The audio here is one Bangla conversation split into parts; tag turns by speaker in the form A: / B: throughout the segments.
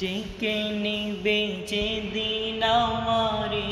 A: ডেকে নিবে যে দিন আমারে।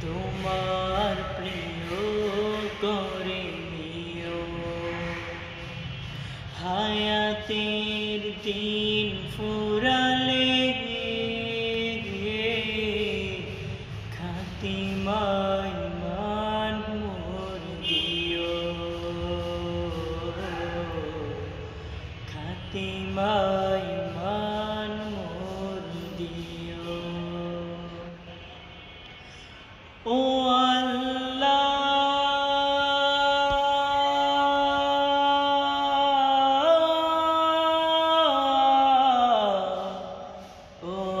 A: তোমার প্রিয় করে নিও। হায়াতের দিন ফুরালে খাতিমাই মান খাতিমাই মান দিও ও আল্লাহ ও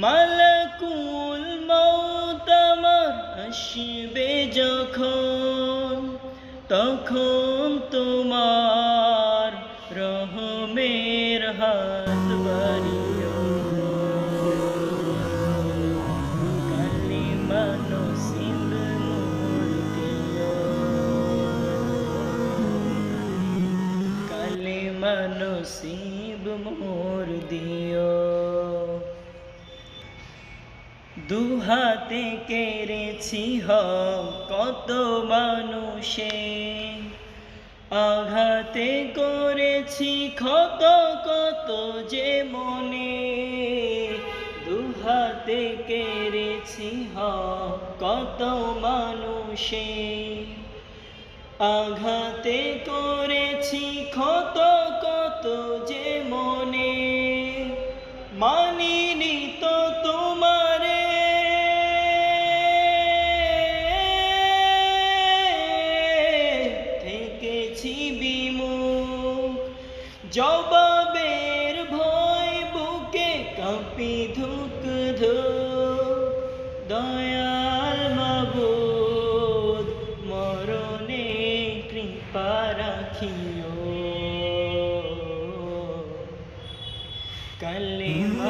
A: মালাকুল মৌত আমার আসবে যখন, তখন তোমার রহমের হাত বাড়িও। কালিমা নসিব মোর দিও। কালিমা নসিব মোর দিও। দুহাতে কেড়েছি হক, কত মানুষে। আঘাতে করেছি ক্ষত, কত যে মনে। দুহাতে কেড়েছি হক, কত মানুষে। আঘাতে করেছি ক্ষত, কত যে জবাবের ভয় বুকে কাঁপি ধুক ধু দয়াল মাবুদ মরণে কৃপা রাখিও। কালিমা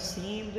A: seemed